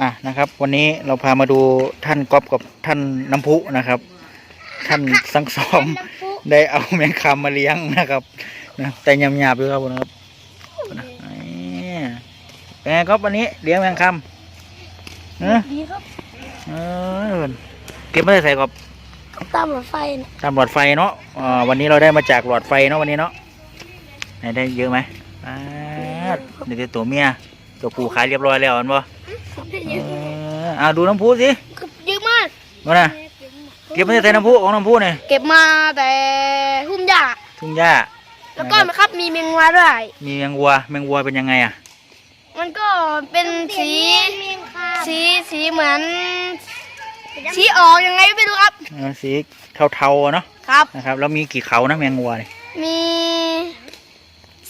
อะนะครับ วันนี้เราพามาดูท่านก๊อฟกับท่านน้ำพุนะครับ ท่านสังสอมได้เอาแมงคำมาเลี้ยงนะครับนะแต่ยำหยาบๆด้วยครับผมนะครับนะนี่เป็นไงครับวันนี้เลี้ยงแมงคำเออดีครับเออเก็บมาได้ใส่กับตามรถไฟนะตามหลอดไฟเนาะอ่าวันนี้เราได้มาจากหลอดไฟเนาะวันนี้เนาะไหนได้เยอะไหมอ่าเดี๋ยวตัวเมียตัวผู้ขายเรียบร้อยแล้วอันบ่ได้ เอเยอะออ่าดูน้ำพุสิเยอะมากมาน่ะเก็บมาได้ใส่น้ำพุของน้ำพุเนี่ยเก็บมาแต่หุ้มหญ้าทุ่งหญ้าแล้วก็นะครับมีแมงวาด้วยมีแมงวัวแมงวัวเป็นยังไงอะ มันก็เป็นสีสีสีเหมือนสีออกยังไงไม่รู้ครับเออสีเทาๆอะเนาะครับนะครับ แล้วมีกี่เขานะแมงวัวเนี่ยมี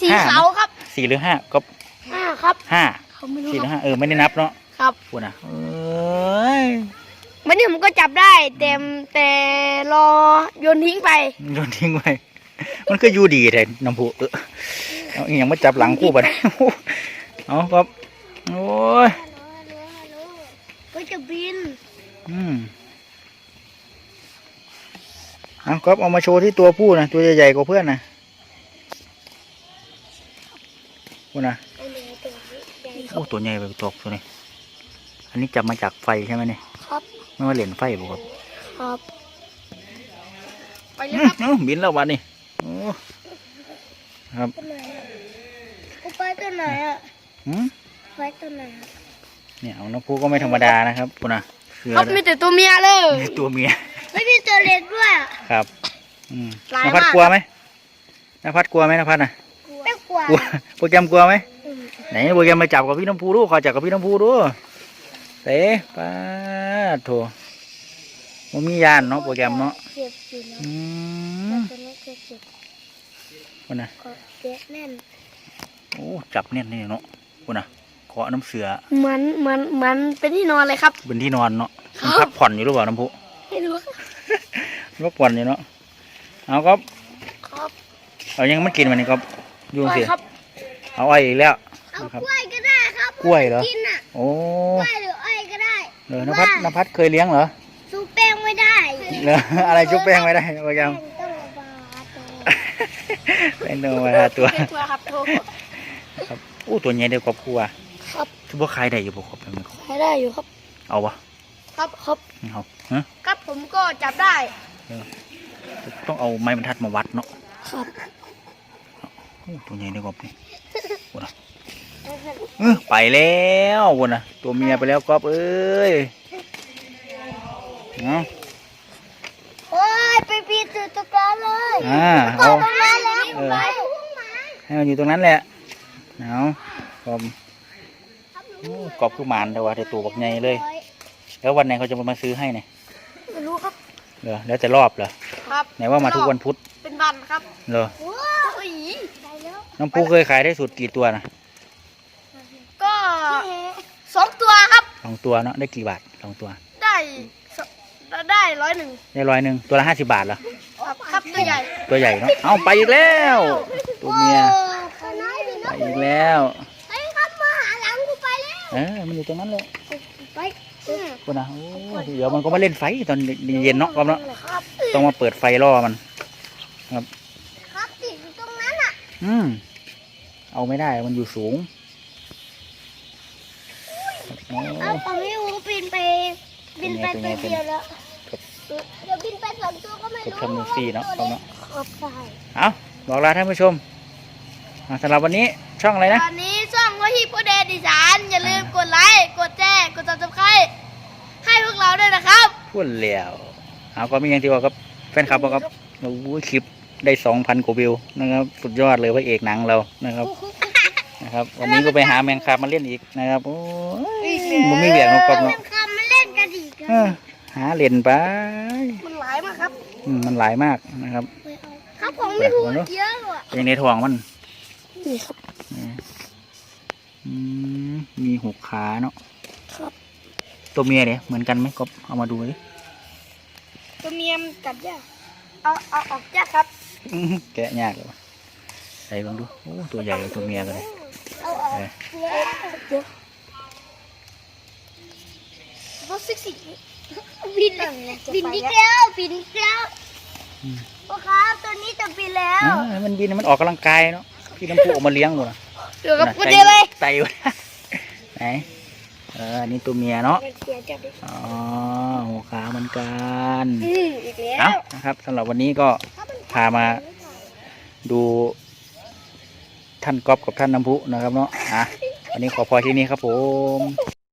สีห้าขาวครับสี่หรือห้าก็อ่าครับห้าเขาไม่รู้สี่หครือรับห้าเออไม่ได้นับเนาะ ครับพูดนะเอ้ยวันนี้ผมก็จับได้แต่แต่รอโยนทิ้งไปโยนทิ้งไปมันคืออยู่ดีแต่น้ำพุเออเอาอหย่างมาจับหลังคู่ไปเอาครับโอ้ยก็จะบินอืมเอาครับเอามาโชว์ที่ตัวผู้นะตัวใหญ่ๆกว่าเพื่อนนะพูดนะโอ้ตัวใหญ่ไปตกตัวนี้อั นนี้จับมาจากไฟใช่ไหมเนี่ยครับไม่ว่าเหรียญไฟบ่ครับครับไปเลยอื้ครับออื้อบินแล้ววันนี้โอ้ครับตัวไหนอะไปตัวไหนอะหืมไปตัวไหนอะเนี่ยเอาน้ำพุก็ไม่ธรรมดานะครับพูดนะเสือครับมีแต่ตัวเมียเลยนี่ตัวเมียไม่มีตัวเล็กด้วยอะครับอืมร้ายนภัสมากกลัวไหมนภัสกลัวไหมนภัสน่ะไม่กลัวกลัวโปรแกรมกลัวไหมไหนโปรแกรมมาจับกับพี่น้ำพูดูขอจับกับพี่น้ำพูดู เตะป้าดโถมันมียานเนาะโปรแกรมเนาะเจ็บอยู่นะอืมตัวนี้ก็เจ็บพูดนะก็เจ็บแน่นโอ้จับแน่นนี่เนาะพูดนะเกาะน้ำเสือเหมือนเหมือนเหมือนเป็นที่นอนเลยครับบนที่นอนเนาะครับมันพักผ่อนอยู่หรือเปล่าน้ำพุไม่รู้ครับพักผ่อนอยู่เนาะเอาก็ครับเอายังไม่กินมันนี่ก็ยุ่งสิครับ เอาอ้อยอีกแล้วเอานะครับกล้วยก็ได้ครับกล้วยเหรอกินอะโอ้กล้วยหรืออ้อยก็ได้ เออนภัสนภัสเคยเลี้ยงเหรอสู้แป้งไม่ได้เหรออะไรชุบแป้งไม่ได้โปรแกรมต้องระบาดตัวเป็นตัวมาหาตัวเป็นตัวครับโทรครับอู้ตัวใหญ่เดียวกับครัวครับทุบขายได้อยู่บ่ครับเป็นไงใช้ได้อยู่ครับ เอาวะครับครับเอาฮะครับผมก็จับได้ต้องเอาไม้บรรทัดมาวัดเนาะครับอู้ตัวใหญ่เดียวกับนี่โอ้นะ เออไปแล้วโว้นะตัวเมียไปแล้วก๊อฟเอ้ยเอาโอ้ยไปปีนจุดตะการเลยอ่าก็เอาประมาณแล้วเออไปให้มันอยู่ตรงนั้นแหละเอาก๊อฟโอ้ก๊อฟคือหมานแต่ว่าแต่ตัวบักใหญ่เลย แล้ววันไหนเขาจะมาซื้อให้เนี่ยไม่รู้ครับเหรอแล้วแต่รอบเหรอครับไหนว่ามาทุกวันพุธเป็นวันครับเหรอโอ้ยได้แล้วน้องปูเคยขายได้สุดกี่ตัวนะก็ สองตัวครับ สองตัวเนาะได้กี่บาทสองตัว ได้สได้ร้อยหนึ่งได้ร้อยหนึ่งตัวละห้าสิบาทเหรอครับครับตัวใหญ่ตัวใหญ่เนาะเอาไปอีกแล้วตัวเมียตัวน้อยดีไปนะอีกแล้วไปครับมาหาหลังกูไปแล้วเออมันอยู่ตรงนั้นเลยไปคุณนะโอ้ยเดี๋ยวมันก็มาเล่นไฟตอนเย็นๆเนาะก็เนาะครับต้องมาเปิดไฟล่อมันครับติดอยู่ตรงนั้นอะ อืมเอาไม่ได้มันอยู่สูง โอ้เอาผมไม่รู้บินไปบินไปเป็นตัวไงเป็นไงเดียวแล้วครับเดี๋ยวบินไปสองตัวก็ไม่จุดรู้ชมนิวซี่เนาะครับเนาะครับใช่เอาบอกลาท่านผู้ชมอะสำหรับวันนี้ช่องอะไรนะตอนนี้ช่องว่าฮิปโปเดดิสานอย่าลืมกดไลค์กดแจ้งกดติดตามให้พวกเราด้วยนะครับพูดแล้วเอาก็มีอย่างที่ว่ากับแฟนคลับบอกครับโอ้โหคลิปได้สองพันกว่าวิวนะครับ สุดยอดเลยพระเอกหนังเรานะครับ นะครับ วันนี้ก็ไปหาแมงคาบมาเล่นอีกนะครับโอ้ยมันไม่เบียกนกกอบเนาะคำมาเล่นกันอีกเออหาเล่นไปมันหลายมากครับอืมมันหลายมากนะครับครับผมไม่พูดเดี๋ยวเยอะหรอกยังในท้องมันนี่ครับอืมมีหกขาเนาะครับตัวเมียเนี่ยเหมือนกันไหมกบเอามาดูดิตัวเมียมนกัดยากเอาเอาออกยากครับอื้อแกะยากเลยวะใส่ลองดูโอ้ตัวใหญ่กว่าตัวเมียกันเลย เอาออกเออเดี๋ยวสิกสิบินบินอีกแล้วบินอีกแล้วอืมพ่อครับตัวนี้จะบินแล้วอ่าให้มันบินให้มันออกกำลังกายเนาะพี่น้ำพุเอามาเลี้ยงหมดนะเดี๋ยวกับน่ะกูเจอเลยไตอยู่ไหนเอออันนี้ตัวเมียเนาะเสียจับดิอ๋อหัวขาเหมือนกันอืมอีกแล้เอ้าวนะครับสำหรับวันนี้ก็พามาดู ท่านก๊อฟกับท่านน้ำพุนะครับเนาะอะวันนี้ขอพอที่นี่ครับผม